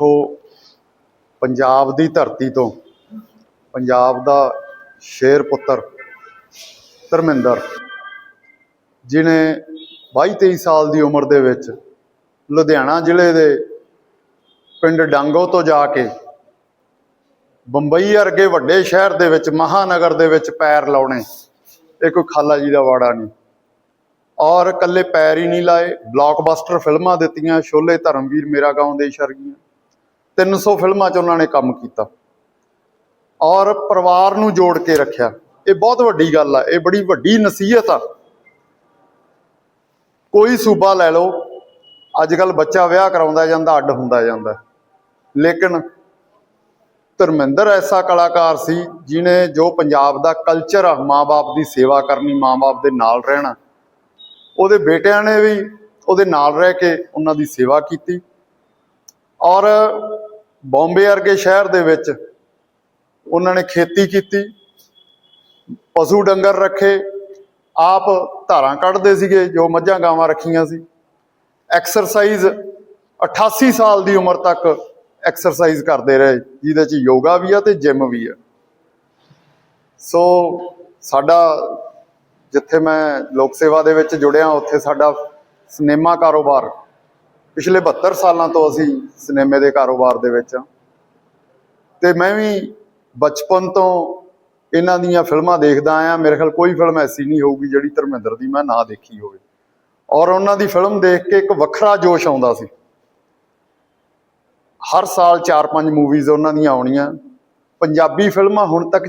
ਦੇਖੋ, ਪੰਜਾਬ ਦੀ ਧਰਤੀ ਤੋਂ ਪੰਜਾਬ ਦਾ ਸ਼ੇਰ ਪੁੱਤਰ ਧਰਮਿੰਦਰ ਜਿਨੇ 22 23 ਸਾਲ ਦੀ ਉਮਰ ਦੇ ਵਿੱਚ ਲੁਧਿਆਣਾ ਜ਼ਿਲ੍ਹੇ ਦੇ ਪਿੰਡ ਡਾਂਗੋ ਤੋਂ ਜਾ ਕੇ ਬੰਬਈ ਵਰਗੇ ਵੱਡੇ ਸ਼ਹਿਰ ਦੇ ਵਿੱਚ, ਮਹਾਨਗਰ ਦੇ ਵਿੱਚ ਪੈਰ ਲਾਉਣੇ, ਇਹ ਕੋਈ ਖਾਲਾ ਜੀ ਦਾ ਵਾੜਾ ਨਹੀਂ। ਔਰ ਇਕੱਲੇ ਪੈਰ ਹੀ ਨਹੀਂ ਲਾਏ ਬਲਾਕਬਸਟਰ ਫਿਲਮਾਂ ਦਿੱਤੀਆਂ ਸ਼ੋਲੇ ਧਰਮਵੀਰ ਮੇਰਾ ਗਾਉਂ ਦੇ ਸ਼ਰਗੀਆਂ। 300 ਫਿਲਮਾਂ 'ਚ ਉਹਨਾਂ ਨੇ ਕੰਮ ਕੀਤਾ। ਔਰ ਪਰਿਵਾਰ ਨੂੰ ਜੋੜ ਕੇ ਰੱਖਿਆ। ਇਹ ਬਹੁਤ ਵੱਡੀ ਗੱਲ ਆ, ਇਹ ਬੜੀ ਵੱਡੀ ਨਸੀਹਤ ਆ। ਕੋਈ ਸੂਬਾ ਲੈ ਲਓ ਅੱਜ ਕੱਲ ਬੱਚਾ ਵਿਆਹ ਕਰਾਉਂਦਾ ਜਾਂਦਾ, ਅੱਡ ਹੁੰਦਾ ਜਾਂਦਾ। ਲੇਕਿਨ ਧਰਮਿੰਦਰ ਐਸਾ ਕਲਾਕਾਰ ਸੀ ਜਿਨੇ ਜੋ ਪੰਜਾਬ ਦਾ ਕਲਚਰ ਆ, ਮਾਂ-ਬਾਪ ਦੀ ਸੇਵਾ ਕਰਨੀ, ਮਾਂ-ਬਾਪ ਦੇ ਨਾਲ ਰਹਿਣਾ। ਉਹਦੇ ਬੇਟਿਆਂ ਨੇ ਵੀ ਉਹਦੇ ਨਾਲ ਰਹਿ ਕੇ ਉਹਨਾਂ ਦੀ ਸੇਵਾ ਕੀਤੀ। ਔਰ ਬੰਬੇ ਵਰਗੇ ਸ਼ਹਿਰ ਦੇ ਵਿੱਚ ਉਹਨਾਂ ਨੇ ਖੇਤੀ ਕੀਤੀ, ਪਸ਼ੂ ਡੰਗਰ ਰੱਖੇ, ਆਪ ਧਾਰਾਂ ਕੱਢਦੇ ਸੀਗੇ, ਜੋ ਮੱਝਾਂ ਗਾਵਾਂ ਰੱਖੀਆਂ ਸੀ। ਐਕਸਰਸਾਈਜ਼ 88 ਸਾਲ ਦੀ ਉਮਰ ਤੱਕ ਐਕਸਰਸਾਈਜ਼ ਕਰਦੇ ਰਹੇ, ਜਿਹਦੇ ਚ ਯੋਗਾ ਵੀ ਆ ਤੇ ਜਿਮ ਵੀ ਆ। ਸੋ ਸਾਡਾ ਜਿੱਥੇ ਮੈਂ ਲੋਕ ਸੇਵਾ ਦੇ ਵਿੱਚ ਜੁੜਿਆ, ਉੱਥੇ ਸਾਡਾ ਸਿਨੇਮਾ ਕਾਰੋਬਾਰ ਪਿਛਲੇ 72 ਸਾਲਾਂ ਤੋਂ ਅਸੀਂ ਸਿਨੇਮੇ ਦੇ ਕਾਰੋਬਾਰ ਦੇ ਵਿੱਚ ਆ ਤੇ ਮੈਂ ਵੀ ਬਚਪਨ ਤੋਂ ਇਹਨਾਂ ਦੀਆਂ ਫਿਲਮਾਂ ਦੇਖਦਾ ਆਇਆ। ਮੇਰੇ ਖਿਆਲ ਕੋਈ ਫਿਲਮ ਐਸੀ ਨਹੀਂ ਹੋਊਗੀ ਜਿਹੜੀ ਧਰਮਿੰਦਰ ਦੀ ਮੈਂ ਨਾ ਦੇਖੀ ਹੋਵੇ। ਔਰ ਉਹਨਾਂ ਦੀ ਫਿਲਮ ਦੇਖ ਕੇ ਇੱਕ ਵੱਖਰਾ ਜੋਸ਼ ਆਉਂਦਾ ਸੀ। ਹਰ ਸਾਲ 4-5 ਮੂਵੀਜ਼ ਉਹਨਾਂ ਦੀਆਂ ਆਉਣੀਆਂ। ਪੰਜਾਬੀ ਫਿਲਮਾਂ ਹੁਣ ਤੱਕ